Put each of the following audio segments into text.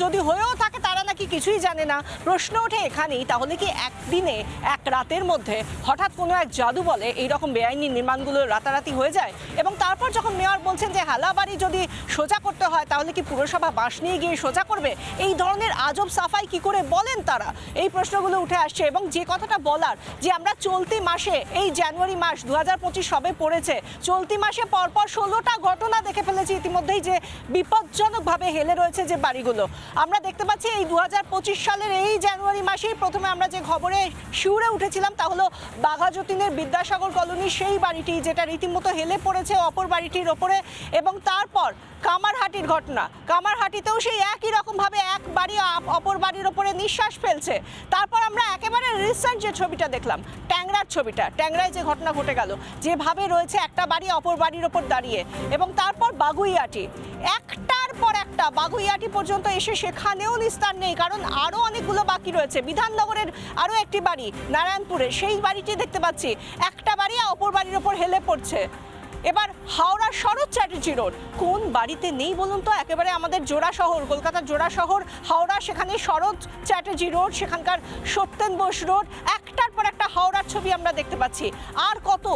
যদি হয়েও থাকে কিছুই জানে না। প্রশ্ন ওঠে এখানেই, তাহলে কি একদিনে, এক রাতের মধ্যে হঠাৎ কোনো এক জাদু বলে এইরকম বেআইনি নির্মাণগুলো রাতারাতি হয়ে যায়? এবং তারপর যখন মেয়র বলছেন যে হালাবাড়ি যদি সোজা করতে হয়, তাহলে কি পুরসভা বাস নিয়ে গিয়ে সোজা করবে? এই ধরনের আজব সাফাই কি করে বলেন তারা? এই প্রশ্নগুলো উঠে আসছে এবং যে কথাটা বলার যে আমরা চলতি মাসে, এই জানুয়ারি মাস দু হাজার পঁচিশ সবে পড়েছে, চলতি মাসে পরপর ষোলোটা ঘটনা দেখে ফেলেছি ইতিমধ্যেই যে বিপজ্জনকভাবে হেলে রয়েছে যে বাড়িগুলো। আমরা দেখতে পাচ্ছি এই দু হাজার পঁচিশ সালের এই জানুয়ারি মাসেই প্রথমে আমরা যে খবরে শিউরে উঠেছিলাম তা হলো বাঘাযতীনের বিদ্যাসাগর কলোনি, সেই বাড়িটি যেটা রীতিমতো হেলে পড়েছে অপর বাড়িটির ওপরে এবং তারপর কামারহাটির ঘটনা। কামারহাটিতেও সেই একই রকমভাবে এক বাড়ি অপর বাড়ির ওপরে নিঃশ্বাস ফেলছে। তারপর আমরা একেবারে রিসেন্ট যে ছবিটা দেখলাম, ট্যাংরার ছবিটা, ট্যাংরায় যে ঘটনা ঘটে গেল, যেভাবে রয়েছে একটা বাড়ি অপর বাড়ির ওপর দাঁড়িয়ে এবং তারপর বাগুইয়াটি। একটার পর একটা বাগুইয়াটি পর্যন্ত এসে সেখানেও নিস্তার নেই, কারণ আরও অনেকগুলো বাকি রয়েছে। বিধাননগরের আরও একটি বাড়ি, নারায়ণপুরে, সেই বাড়িটি দেখতে পাচ্ছি। একটা বাড়ি অপর বাড়ির ওপর হেলে পড়ছে। এবার হাওড়া শরৎ চ্যাটার্জি রোড, কোন বাড়িতে নেই বলুন তো? একেবারে আমাদের জোড়া শহর, কলকাতার জোড়া শহর, হাওড়া, সেখানে শরৎ চ্যাটার্জি রোড, সেখানকার সত্যেন বোস রোড, একটার পর একটা হাওড়ার ছবি আমরা দেখতে পাচ্ছি। আর কত?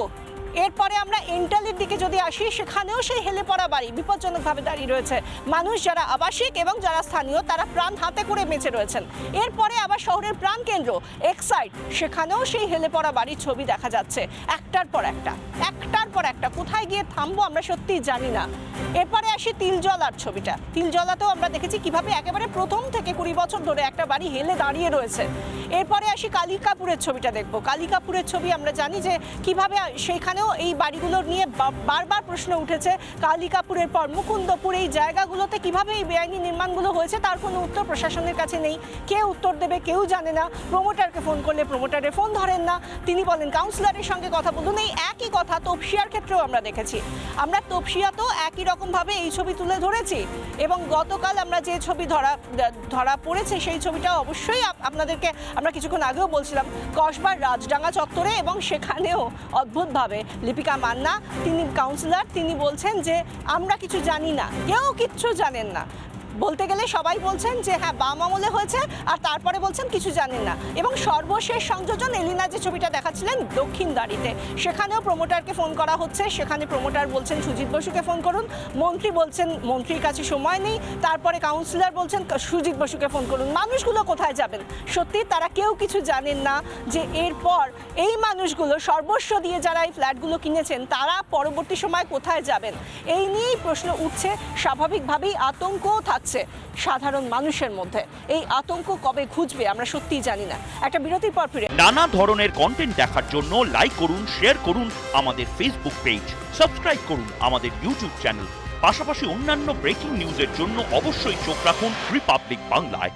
এরপরে আমরা এন্টালির দিকে যদি আসি, সেখানেও সেই হেলে পড়া বাড়ি বিপজ্জনকভাবে দাঁড়িয়ে রয়েছে। মানুষ যারা আবাসিক এবং যারা স্থানীয়, তারা প্রাণ হাতে করে বেঁচে রয়েছেন। এরপরে আবার শহরের প্রাণকেন্দ্র এক্সাইড, সেখানেও সেই হেলে পড়া বাড়ির ছবি দেখা যাচ্ছে। একটার পর একটা, একটার পর একটা, কোথায় গিয়ে থামবো আমরা সত্যিই জানি না। এরপরে আসি তিলজলার ছবিটা। তিলজলাতেও আমরা দেখেছি কীভাবে একেবারে প্রথম থেকে কুড়ি বছর ধরে একটা বাড়ি হেলে দাঁড়িয়ে রয়েছে। এরপরে আসি কালিকাপুরের ছবিটা দেখব। কালিকাপুরের ছবি আমরা জানি যে কীভাবে সেইখানেও এই বাড়িগুলো নিয়ে বারবার প্রশ্ন উঠেছে। কালিকাপুরের পর মুকুন্দপুর, এই জায়গাগুলোতে কীভাবে এই বেআইনি নির্মাণগুলো হয়েছে তার কোনো উত্তর প্রশাসনের কাছে নেই। কে উত্তর দেবে কেউ জানে না। প্রমোটারকে ফোন করলে প্রমোটারের ফোন ধরেন না। তিনি বলেন কাউন্সিলরের সঙ্গে কথা বলুন। এই একই কথা তপসিয়ার ক্ষেত্রেও আমরা দেখেছি। আমরা তপসিয়াতেও একই রকমভাবে এই ছবি তুলে ধরেছি এবং গতকাল আমরা যে ছবি ধরা ধরা পড়েছে সেই ছবিটা অবশ্যই আপনাদেরকে আমরা কিছুক্ষণ আগেও বলছিলাম, কসবার রাজডাঙ্গা চত্বরে এবং সেখানেও অদ্ভুতভাবে লিপিকা মান্না, তিনি কাউন্সিলর তিনি বলছেন যে আমরা কিছু জানি না, কেউ কিচ্ছু জানেন না। বলতে গেলে সবাই বলছেন যে হ্যাঁ বাম আমলে হয়েছে, আর তারপরে বলছেন কিছু জানেন না। এবং সর্বশেষ সংযোজন এলিনা যে ছবিটা দেখাচ্ছিলেন দক্ষিণ দাঁড়িতে, সেখানেও প্রমোটারকে ফোন করা হচ্ছে। সেখানে প্রমোটার বলছেন, সুজিত বসুকে ফোন করুন। মন্ত্রী বলছেন, মন্ত্রীর কাছে সময় নেই। তারপরে কাউন্সিলর বলছেন, সুজিত বসুকে ফোন করুন। মানুষগুলো কোথায় যাবেন? সত্যি তারা কেউ কিছু জানেন না যে এরপর এই মানুষগুলো সর্বস্ব দিয়ে যারা এই ফ্ল্যাটগুলো কিনেছেন, তারা পরবর্তী সময় কোথায় যাবেন? এই নিয়েই প্রশ্ন উঠছে। স্বাভাবিকভাবেই আতঙ্কও থাকছে সাধারণ মানুষের মধ্যে। এই আতঙ্ক কবে খুঁজবে আমরা সত্যিই জানি না। একটা বিরতির পর ফিরে নানা ধরনের কন্টেন্ট দেখার জন্য লাইক করুন শেয়ার করুন আমাদের ফেসবুক পেজ সাবস্ক্রাইব করুন আমাদের ইউটিউব চ্যানেল পাশাপাশি অন্যান্য ব্রেকিং নিউজের জন্য অবশ্যই চোখ রাখুন রিপাবলিক বাংলায়